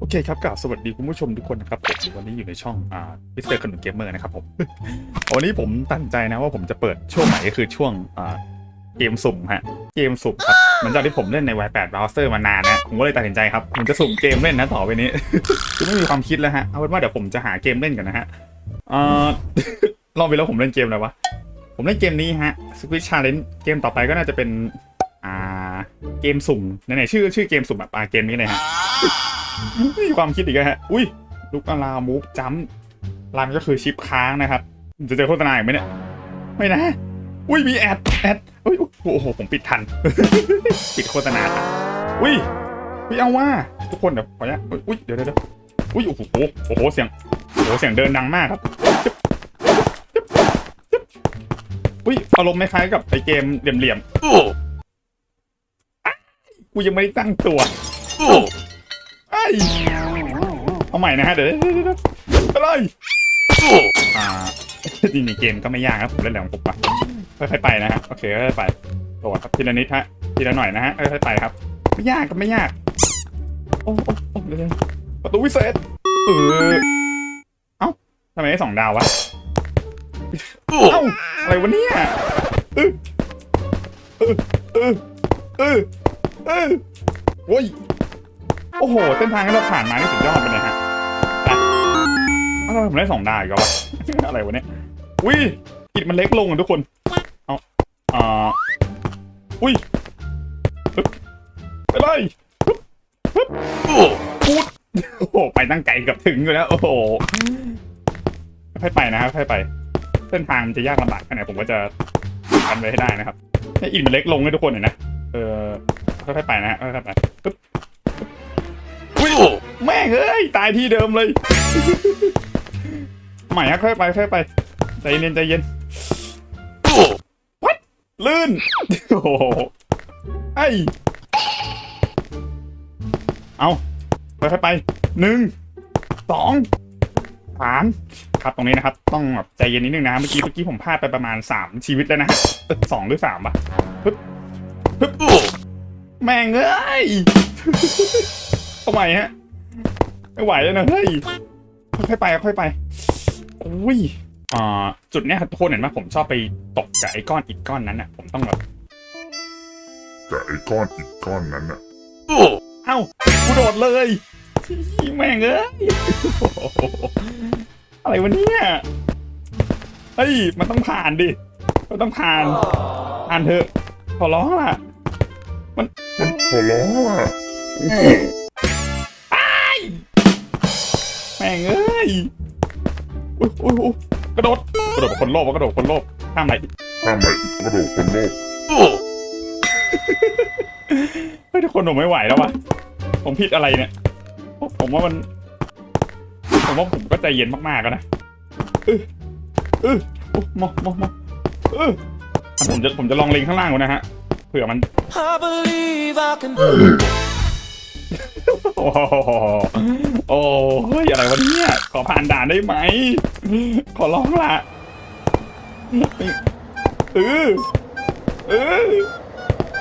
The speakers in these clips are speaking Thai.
โอเคครับกล่าวสวัสดีคุณผู้ชมทุกคนนะครับผมวันนี้อยู่ในช่องอ่ามิสเตอร์ขนมเกมเมอร์นะครับผม วันนี้ผมตั้งใจนะว่าผมจะเปิดช่วงไหนก็คือช่วงอ่าเกมสุ่มฮะ เกมสุ่มครับหลังจากที่ผมเล่นใน Y8 browser มานานนะผมก็เลยตัดสินใจครับผมจะสุ่มเกมเล่นนะต่อไปนี้ คือไม่มีความคิดแล้วฮะเอาเป็นว่าเดี๋ยวผมจะหาเกมเล่นกันนะฮะอ่ารอบไปแล้วผมเล่นเกมอะไรวะผมเล่นเกมนี้ฮะ Squid Challenge เกมต่อไปก็น่าจะเป็นอ่าเกมสุ่มไหนๆชื่อชื่อเกมสุ่มแบบอ่าเกมนี้เลยฮะ ม่มีความคิดอีกแล้วฮะ อุ้ยลูกอารามูฟจัมรันก็คือชิปค้างนะครับ จะเจอโฆษณาอีกไหมเนี่ย ไม่นะ อุ้ยมีแอด แอดอุ้ย โอ้โห ผมปิดทัน ปิดโฆษณาทันอุ้ยไม่เอาว่าทุกคนเดี๋ยวขออนุญาตอุ้ย เดี๋ยวเดี๋ยวเดี๋ยวอุ้ย โอ้โห โอ้โห เสียง โอ้โห เสียงเดินดังมากครับอุ้ย อารมณ์คล้ายๆกับไอเกมเหลี่ยมๆอะกูยังไม่ได้ตั้งตัวไอ้ย เอาใหม่นะฮะเดี๋ยวเดี๋ยวเดี๋ยวเดี๋ยวไปเลยอ่าจริงๆเกมก็ไม่ยากครับผมเล่นแหลมผมปะค่อยๆไปนะฮะโอเคค่อยๆไปโดดครับทีละนิดฮะทีละหน่อยนะฮะค่อยๆไปครับ ไม่ยากก็ไม่ยากโอ้โอ้เดี๋ยวประตูวิเศษเออเอ้าทำไมได้สองดาววะเอ้าอะไรวะเนี่ยเออเออเออเออเออโอ้ย โอ้โห เส้นทางที่เราผ่านมานี่สุดยอดไปเลยฮะอ้าวทำไมผมได้สองดาวอีกแล้ววะอะไรวะเนี่ยอุ้ยอิดมันเล็กลงอะทุกคน เอาอ่าอุ้ยปึ๊บไปเลยปึ๊บปึ๊บพูดโอ้โหไปตั้งไกลเกับถึงอยู่แล้วโอ้โหค่อยไปนะครับค่อยไป เส้นทางมันจะยากลำบากแค่ไหนผมก็จะทำไว้ให้ได้นะครับให้อินมันเล็กลงให้ทุกคนเห็นนะเออค่อยๆไปนะฮะค่อยๆไป ยตายที่เดิมเลยใหม่ฮะค่อยไปค่อยไปใจเย็นใจเย็นวัดลื่นโอ้โหไอเอาค่อยไปหนึ่งสองสามครับตรงนี้นะครับ ต้องแบบใจเย็นนิดนึงนะเมื่อกี้เมื่อกี้ผมพลาดไปประมาณสามชีวิตแล้วนะสองหรือสามปะปึ๊บปึ๊บแม่งเอ้ยเอาใหม่ฮะ ไม่ไหวแล้วนะเฮ้ยค่อยๆไปค่อยๆไปอุ้ยอ่าจุดเนี้ยทุกคนเห็นไหมผมชอบไปตกกับไอ้ก้อนอิฐก้อนนั้นอะ ผมต้องแบบกับไอ้ก้อนอิฐก้อนนั้นอะเอ้ากูโดดเลยแม่งเอ้ยอะไรวะเนี่ยเฮ้ยมันต้องผ่านดิมันต้องผ่านผ่านเถอะขอร้องล่ะ มันขอร้องอะ ม่งเอ้ยอุ้ยอุ้ยอุ้ยกระโดด กระโดดแบบคนโลภอะกระโดดคนโลภข้ามไหนข้ามไหนกระโดดคนโลกเฮ้ยทุกคนผมไม่ไหวแล้ววะผมผิดอะไรเนี่ย ผมว่ามัน ผมว่าผมก็ใจเย็นมากๆแล้วนะเออเออโอ้มอมอมอเอออะผมจะผมจะลองเล็งข้างล่างก่อนนะฮะเผื่อมัน I believe I can โอ้โห ผ่านด่านได้ไหม ขอร้องละเออเออ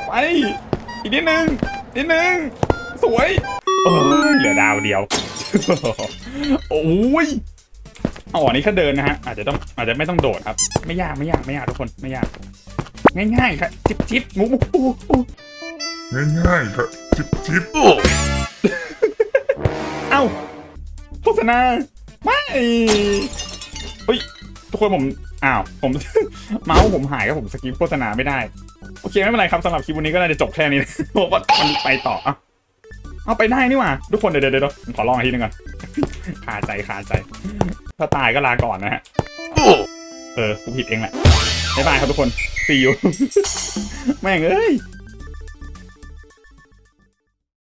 ไป อีกนิดนึงนิดนึง สวยโอ้ยเหลือดาวเดียว โอ้ยอ๋ออันนี้แค่เดินนะฮะ อาจจะต้องอาจจะไม่ต้องโดดครับ ไม่ยากไม่ยากไม่ยากทุกคนไม่ยาก ง่ายๆครับจิบจิบงูงูงูงูง่ายๆครับจิบจิบเอ้าโฆษณา ไม่เฮ้ยทุกคนผมอ้าวผม เมาส์ผมหายครับผมสกิปโฆษณาไม่ได้ โอเคไม่เป็นไรครับสำหรับคลิปวันนี้ก็น่าจะจบแค่นี้นะเพราะว่ามันไปต่ออะเอาไปได้นี่หว่าทุกคนเดี๋ยวเดี๋ยวเดี๋ยวขอลองอีกทีนึงก่อนคาใจคาใจ ถ้าตายก็ลาก่อนนะฮะเออกูผิดเองแหละบ๊ายบายครับทุกคน see you แม่งเอ้ย